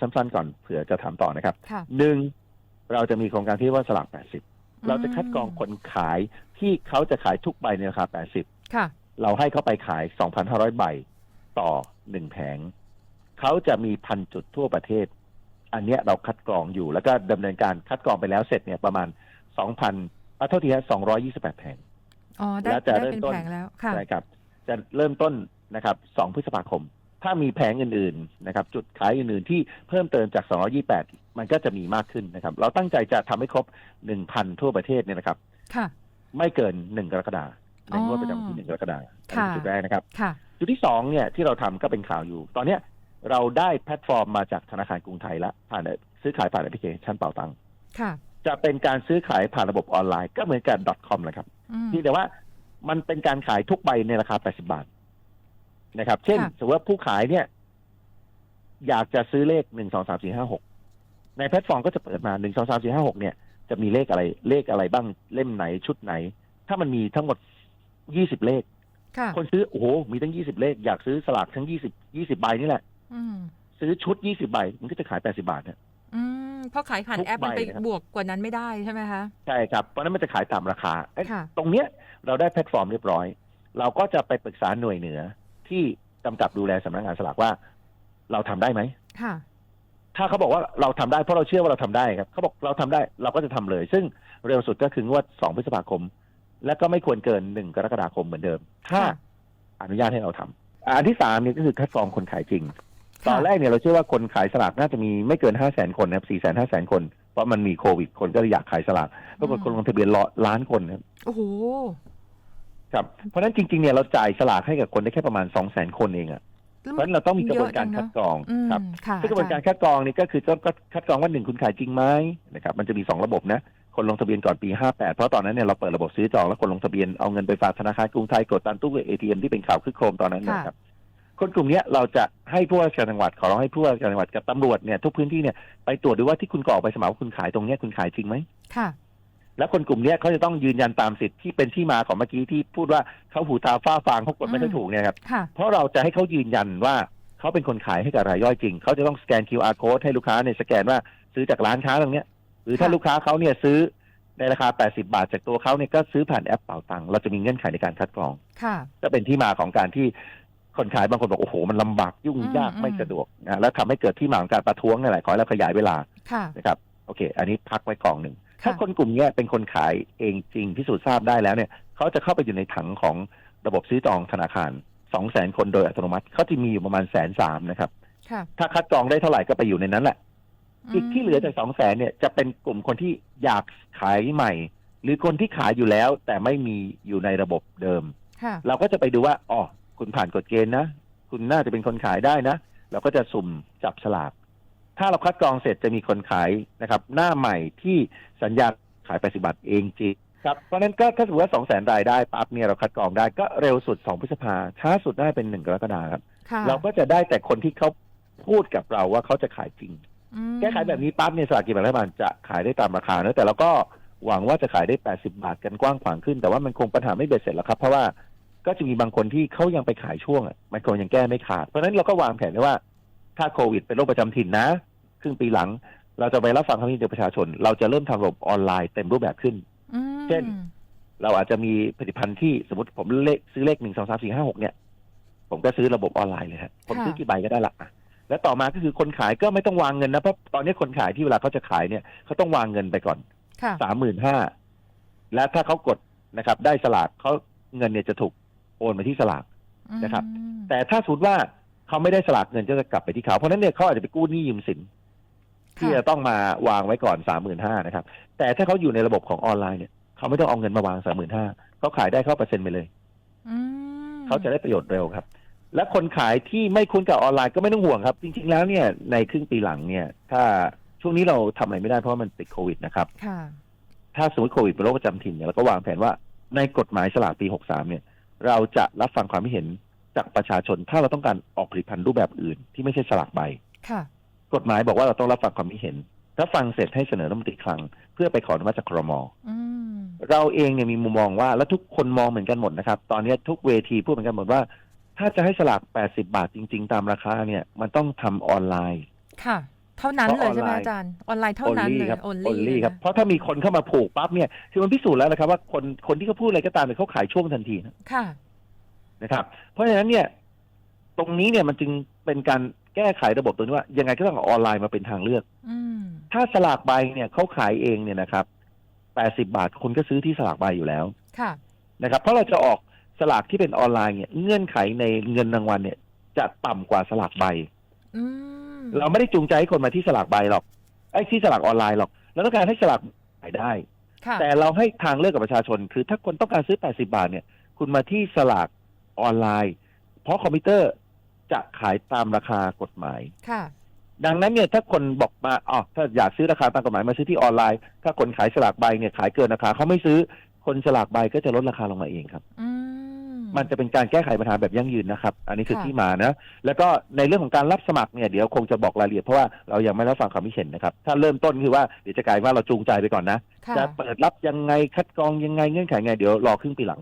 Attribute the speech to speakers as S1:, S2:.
S1: สั้นๆก่อนเผื่อจะถามต่อนะครับ
S2: ค่ะ
S1: หนึ่งเราจะมีโครงการที่เรียกว่าสลาก80เราจะคัดกรองคนขายที่เขาจะขายทุกใบในราคา80
S2: ค่ะ
S1: เราให้เขาไปขาย2,500ใบต่อหนึ่งแผงเขาจะมีพันจุดทั่วประเทศ อันเนี้ยเราคัดกรองอยู่แล้วก็ดำเนินการคัดกรองไปแล้วเสร็จเนี่ยประมาณ2,000อะเท่าที่ฮะ228แผง
S2: อ๋อ ได้
S1: แล้วจะ
S2: ได้
S1: เริ่ม
S2: เป็น
S1: ต้น
S2: แผงแล้ว ค่ะ
S1: ใช่ครับจะเริ่มต้นนะครับ 2 พฤษภาคม ถ้ามีแผงอื่นๆนะครับจุดขายอื่นๆที่เพิ่มเติมจาก 228 มันก็จะมีมากขึ้นนะครับ เราตั้งใจจะทำให้ครบ 1,000 ทั่วประเทศเนี่ยนะครับ
S2: ค่ะ
S1: ไม่เกิน 1 กรกฎาคมในงวด
S2: อ๋อ
S1: ประจำวันที่1กรกฎาคมอัน
S2: ค่ะ
S1: นี้จุดแรกนะครับ
S2: ค่ะ
S1: จุดที่สองเนี่ยที่เราทำก็เป็นข่าวอยู่ ตอนเนี้ยเราได้แพลตฟอร์มมาจากธนาคารกรุงไทยละผ่านซื้อขายผ่านแอปพลิเคชันเป่าตังค์
S2: ค่ะ
S1: จะเป็นการซื้อขายผ่านระบบออนไลน์ก็เหมือนกับ .com นะครับ
S2: อืม
S1: ที่แต่ว่ามันเป็นการขายทุกใบในราคา 80 บาท นะครับ เช่น
S2: ค่ะ
S1: สมมติว่าผู้ขายเนี่ย อยากจะซื้อเลขหนึ่งสองสามสี่ห้าหกในแพลตฟอร์มก็จะเปิดมาหนึ่งสองสามสี่ห้าหกเนี่ยจะมีเลขอะไร เลขอะไรบ้างเล่มไหนชุดไหน ถ้ามันมีทั้งหมดยี่สิบเลข
S2: ค่ะ
S1: คนซื้อโอ้โหมีตั้งยี่สิบเลขอยากซื้อสลากทั้งยี่สิบยี่สิบใบนี่แหละ
S2: อืม
S1: ซื้อชุดยี่สิบใบมันก็จะขายแปดสิบาทเนี่ย
S2: อืมเพราะขายผ่าน
S1: ทุก
S2: แอปมันไป
S1: ใบนะครับ
S2: บวกกว่านั้นไม่ได้ใช่ไหมคะ
S1: ใช่ครับเพราะฉะนั้นมันจะขายตามราคาเอ้ย
S2: ค่ะ
S1: ตรงเนี้ยเราได้แพลตฟอร์มเรียบร้อย เราก็จะไปปรึกษาหน่วยเหนือ ที่กำกับดูแลสำนักงานสลากว่า เราทำได้ไหม
S2: ค่ะ
S1: ถ้าเขาบอกว่าเราทำได้เพราะเราเชื่อว่าเราทำได้ครับเขาบอกเราทำได้เราก็จะทำเลย ซึ่งเร็วสุดก็คืองวดสองพฤษภาคม และก็ไม่ควรเกินหนึ่งกรกฎาคมเหมือนเดิม ถ้า
S2: ค่ะ
S1: อนุญาตให้เราทำอันที่สามเนี่ยก็คือคัดกรองคนขายจริงต
S2: ค่ะ
S1: อนแรกเนี่ยเราเชื่อว่าคนขายสลากน่าจะมีไม่เกินห้าแสนคนนะครับสี่แสนห้าแสนคน เพราะมันมีโควิด คนก็เลยอยากขายสลากปรากฏคนลงทะเบียนล้านคนนะครับ
S2: โอ้โห
S1: ครับเพราะฉะนั้นจริงๆเนี่ยเราจ่ายสลากให้กับคนได้แค่ประมาณสองแสนคนเองอะ
S2: แล้ว
S1: เพราะฉะนั้นเราต้องมีกระบวนการคัดกรอง
S2: อืม
S1: ครับ
S2: ค่ะ
S1: ซึ่งกระบวนการคัดกรองนี่ก็คือก็คัดกรองว่าหนึ่งคุณขายจริงไหมนะครับมันจะมีสองระบบนะคนลงทะเบียนก่อนปี 58 เพราะตอนนั้นเนี่ยเราเปิดระบบซื้อจองแล้วคนลงทะเบียนเอาเงินไปฝากธนาคารกรุงไทยกดตามตู้เอทีเอ็มที่เป็นข่าวคึกโครมตอนนั้นเนยนะครับคนกลุ่มเนี้ยเราจะให้ผู้ว่าราชการจังหวัดขอร้องให้ผู้ว่าราชการจังหวัดกับตำรวจเนี่ยทุกพื้นที่เนี่ยไปตรวจดูว่าที่คุณกรอกไปสมัครว่าคุณขายตรงเนี้ยคุณขายจริงไหม
S2: ค่ะ
S1: แล้วคนกลุ่มเนี้ยเขาจะต้องยืนยันตามสิทธิ์ที่เป็นที่มาของเมื่อกี้ที่พูดว่าเขาหูตาฟ้าฟางเขากดไม่ได้
S2: อืม
S1: ถูกเนี่ยครับ
S2: ค่ะ
S1: เพราะเราจะให้เขายืนยันว่าเขาเป็นคนขายให้กับรายย่อยจริง เขาจะต้องสแกน QR code ให้ลูกค้าเนี่ยสแกนว่าซื้อจากร้านค้าตรงเนี้ย หรือถ้า
S2: ค่ะ
S1: ลูกค้าเขาเนี่ยซื้อในราคา 80 บาท จากตัวเขาเนี่ยก็ซื้อผ่านแอปเป๋าตังค์เราจะมีเงื่อนไขในการคัดกรอง
S2: ค่ะ
S1: ก็เป็นที่มาของการที่คนขายบางคนบอกโอ้โหมันลำบากยุ่งยาก
S2: อืม
S1: ไม่สะดวกนะแล้วทำให้เกิดที่มาของการประท้วงนี่แหละขอให้เราขยายเวลา
S2: ค่ะ
S1: นะครับโอเค อันนี้พักไว้กองหนึ่ง
S2: ค่ะ
S1: ถ้าคนกลุ่มเนี้ยเป็นคนขายเองจริงพิสูจน์ทราบได้แล้วเนี่ยเขาจะเข้าไปอยู่ในถังของระบบซื้อจองธนาคารสองแสนคนโดยอัตโนมัติเขาจะมีอยู่ประมาณแสนสามนะครับ
S2: ค่ะ
S1: ถ้าคัดกรองได้เท่าไหร่ก็ไปอยู่ในนั้นแหละ อีก
S2: ม
S1: ที่เหลือจากสองแสนเนี่ยจะเป็นกลุ่มคนที่อยากขายใหม่ หรือคนที่ขายอยู่แล้ว แต่ไม่มีอยู่ในระบบเดิม
S2: ค่ะ
S1: เราก็จะไปดูว่าอ๋อคุณผ่านกฎเกณฑ์นะ คุณน่าจะเป็นคนขายได้นะ เราก็จะสุ่มจับฉลาก ถ้าเราคัดกรองเสร็จจะมีคนขายนะครับ หน้าใหม่ที่สัญญาขาย80บาทเองจริงครับเพราะฉะนั้นก็ถ้าสมมติว่าสองแสนรายได้ปั๊บเนี่ยเราคัดกรองได้ก็เร็วสุดสองพฤษภาช้าสุดได้เป็นหนึ่งกรกฎาคมครับ
S2: ค่ะ
S1: เราก็จะได้แต่คนที่เขาพูดกับเราว่าเขาจะขายจริง
S2: อืม
S1: แก้ไขแบบนี้ปั๊บเนี่ยสลากกินแบ่งรัฐบาลจะขายได้ตามราคานะแต่เราก็หวังว่าจะขายได้ 80 บาทกันกว้างขวางขึ้น แต่ว่ามันคงปัญหาไม่เบ็ดเสร็จหรอกครับ เพราะว่าก็จะมีบางคนที่เขายังไปขายช่วงอะมันคงยังแก้ไม่ขาด เพราะฉะนั้นเราก็วางแผนไว้ว่า ถ้าโควิดเป็นโรคประจำถิ่นนะ ครึ่งปีหลัง เราจะไปรับฟังความคิดเห็นจากประชาชน เราจะเริ่มทำระบบออนไลน์เต็มรูปแบบขึ้น
S2: อืม
S1: เช่น เราอาจจะมีผลิตภัณฑ์ที่สมมติผมเลขซื้อเลขหนึ่งสองสามสี่ห้าหกเนี่ย ผมก็ซื้อระบบออนไลน์เลยครับผมซื้อกี่ใบก็ได้ละอะแล้วต่อมาก็คือคนขายก็ไม่ต้องวางเงินนะเพราะตอนนี้คนขายที่เวลาเขาจะขายเนี่ยเขาต้องวางเงินไปก่อน
S2: ค่ะ
S1: สามหมื่นห้าและถ้าเขากดนะครับ ได้สลากเขาเงินเนี่ยจะถูกโอนมาที่สลากนะครับ
S2: อืม
S1: แต่ถ้าสมมติว่า เขาไม่ได้สลากเงินก็จะกลับไปที่เขา เพราะฉะนั้นเนี่ยเขาอาจจะไปกู้หนี้ยืมสินที่จะต้องมาวางไว้ก่อนสามหมื่นห้านะครับ แต่ถ้าเขาอยู่ในระบบของออนไลน์เนี่ยเขาไม่ต้องเอาเงินมาวางสามหมื่นห้าเขาขายได้เข้าเปอร์เซ็นต์ไปเลย
S2: อืม
S1: เขาจะได้ประโยชน์เร็วครับ และคนขายที่ไม่คุ้นกับออนไลน์ก็ไม่ต้องห่วงครับ จริง ๆ แล้วเนี่ยในครึ่งปีหลังเนี่ย ถ้าช่วงนี้เราทำอะไรไม่ได้เพราะว่ามันติดโควิดนะครับ
S2: ค่ะ
S1: ถ้าสมมติโควิดเป็นโรคประจำถิ่นเนี่ยเราก็วางแผนว่าในกฎหมายสลากปี63เนี่ย เราจะรับฟังความคิดเห็น จากประชาชนถ้าเราต้องการออกผลิตภัณฑ์รูปแบบอื่นที่ไม่ใช่สลากใบ
S2: ค่ะ
S1: กฎหมายบอกว่าเราต้องรับฟังความคิดเห็น ถ้าฟังเสร็จให้เสนอรัฐมนตรีคลัง เพื่อไปขออนุมัติจากครม
S2: อืม
S1: เราเองเนี่ยมีมุมมองว่า แล้วทุกคนมองเหมือนกันหมดนะครับ ตอนนี้ทุกเวทีพูดเหมือนกันหมดว่า ถ้าจะให้สลาก 80 บาทจริง ๆ ตามราคาเนี่ย มันต้องทำออนไลน์
S2: ค่ะ เท่านั้น
S1: เพ
S2: เล
S1: ราะ
S2: ยใช่ไหม
S1: ออนไลน์
S2: อาจารย์ ออนไลน์เท่านั้น
S1: only
S2: เลย
S1: ครับ
S2: only
S1: only
S2: เลย
S1: ครับ
S2: นะ
S1: เพราะถ้ามีคนเข้ามาผูกปั๊บเนี่ย คือมันพิสูจน์แล้วนะครับว่าคนคนที่เขาพูดอะไรก็ตามเนี่ยเขาขายช่วงทันทีนะ
S2: ค่ะ
S1: นะครับ เพราะฉะนั้นเนี่ยตรงนี้เนี่ยมันจึงเป็นการแก้ไขระบบตัวนี้ว่า ยังไงก็ต้องเอาออนไลน์มาเป็นทางเลือก
S2: อืม
S1: ถ้าสลากใบเนี่ยเขาขายเองเนี่ยนะครับแปดสิบาทคนก็ซื้อที่สลากใบอยู่แล้ว
S2: ค่ะ
S1: นะครับ เพราะเราจะออกสลากที่เป็นออนไลน์เนี่ยเงื่อนไขในเงินรางวัลเนี่ย จะต่ำกว่าสลากใบ
S2: อืม
S1: เราไม่ได้จูงใจให้คนมาที่สลากใบหรอกไอ้ที่สลากออนไลน์หรอกเราต้องการให้สลากขายได้
S2: ค่ะ
S1: แต่เราให้ทางเลือกกับประชาชน คือถ้าคนต้องการซื้อ 80 บาทเนี่ย คุณมาที่สลาก ออนไลน์ เพราะคอมพิวเตอร์จะขายตามราคากฎหมาย
S2: ค่ะ
S1: ดังนั้นเนี่ยถ้าคนบอกมาอ๋อถ้าอยากซื้อราคาตามกฎหมายมาซื้อที่ออนไลน์ ถ้าคนขายสลากใบเนี่ยขายเกินราคาเขาไม่ซื้อคนสลากใบก็จะลดราคาลงมาเองครับ
S2: อืม
S1: มันจะเป็นการแก้ไขปัญหาแบบยั่งยืนนะครับ อันนี้คือ
S2: ค่ะ
S1: ที่มานะ แล้วก็ในเรื่องของการรับสมัครเนี่ยเดี๋ยวคงจะบอกรายละเอียดเพราะว่าเรายังไม่รับฟังความคิดเห็นนะครับ ถ้าเริ่มต้นคือว่าเดี๋ยวจะกลายว่าเราจูงใจไปก่อนนะ
S2: ค่ะ
S1: จะเปิดรับยังไงคัดกรองยังไงเงื่อนไขไงเดี๋ยวรอครึ่งปีหลัง